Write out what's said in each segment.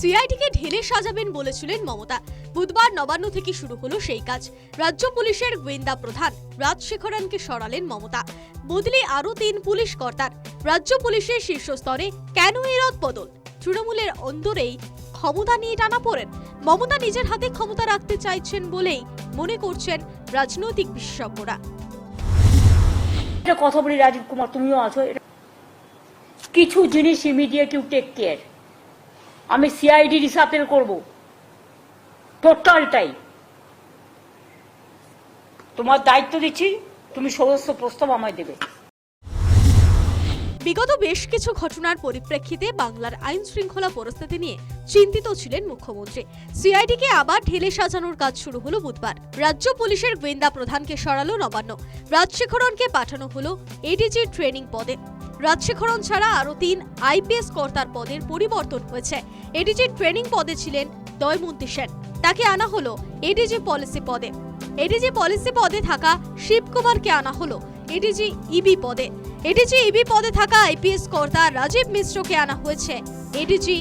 সিআইডিকে ঢেলে সাজাবেন বলেছিলেন মমতা। বুধবার নবান্ন থেকে শুরু হলো সেই কাজ। রাজ্য পুলিশের গোয়েন্দা প্রধান রাজশেখরনকে সরালেন মমতা। বদলে আরও তিন পুলিশ কর্তার। রাজ্য পুলিশের শীর্ষস্তরে কেন এই রদবদল তৃণমূলের অন্দরেই ক্ষমতা নিয়ে টানা পড়েন। মমতা নিজের হাতে ক্ষমতা রাখতে চাইছেন বলেই মনে করছেন রাজনৈতিক বিশেষজ্ঞরা। কথা বলি রাজীব কুমার, তুমিও আছো। কিছু জিনিস ইমিডিয়েট ইউ টেক কেয়ার আমি সিআইডি রিসাপেল করব। টোটালটাই। তোমার দায়িত্ব দিচ্ছি, তুমি সমস্ত প্রস্তাব আমায় দেবে। বিগত বেশ কিছু ঘটনার পরিপ্রেক্ষিতে বাংলার আইন শৃঙ্খলা পরিস্থিতি নিয়ে চিন্তিত ছিলেন মুখ্যমন্ত্রী। সিআইডিকে আবার ঢেলে সাজানোর কাজ শুরু হলো বুধবার। রাজ্য পুলিশের গোয়েন্দা প্রধানকে সরালো নবান্ন। রাজশেখরনকে পাঠানো হলো এডিজি ট্রেনিং পদে। রাজশেখরন ছাড়া আরও তিন আইপিএস কর্তার পদের পরিবর্তন হয়েছে। এডিজি ট্রেনিং পদে ছিলেন দয়মন্তী সেন। তাকে আনা হলো এডিজি পলিসি পদে। এডিজি পলিসি পদে থাকা শিবকুমারকে আনা হলো এডিজি ইবি পদে। এডিজি ইবি পদে থাকা আইপিএস কর্তা রাজীব মিশ্রকে আনা হয়েছে এডিজি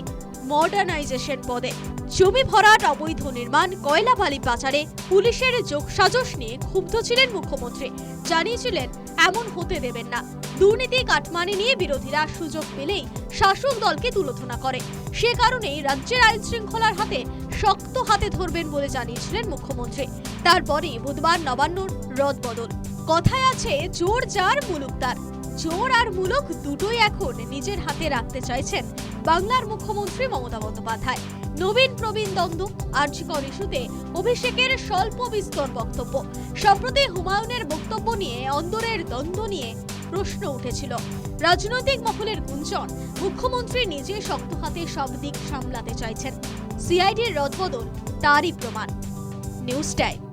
মডার্নাইজেশন পদে। জমি ভরাট, অবৈধ নির্মাণ কয়লা বালি পাচারে পুলিশের যোগ সাজস নিয়ে ক্ষুব্ধ ছিলেন মুখ্যমন্ত্রী। জানিয়েছিলেন, এমন হতে দেবেন না। দুর্নীতি কাটমানি নিয়ে বিরোধীরা সুযোগ পেলেই শাসক দলকে তুলোধনা করে। সে কারণেই রাজ্যের আইন শৃঙ্খলার হাতে শক্ত হাতে ধরবেন বলে জানিয়েছিলেন মুখ্যমন্ত্রী। তারপরে বুধবার নবান্নর রদবদল কথায় আছে, জোর যার মুলুক তার জোর আর মুলুক দুটোই এখন নিজের হাতে রাখতে চাইছেন বাংলার মুখ্যমন্ত্রী মমতা বন্দ্যোপাধ্যায়। নবীন প্রবীণ দ্বন্দ্ব, আর্যিকর ইস্যুতে অভিষেকের স্বল্প বিস্তর বক্তব্য। সম্প্রতি হুমায়ুনের বক্তব্য নিয়ে, অন্দরের দ্বন্দ্ব নিয়ে প্রশ্ন উঠেছিল। রাজনৈতিক মহলের গুঞ্জন, মুখ্যমন্ত্রী নিজে শক্ত হাতে সব দিক সামলাতে চাইছেন। সিআইডির রদবদল, তারই প্রমাণ। News time.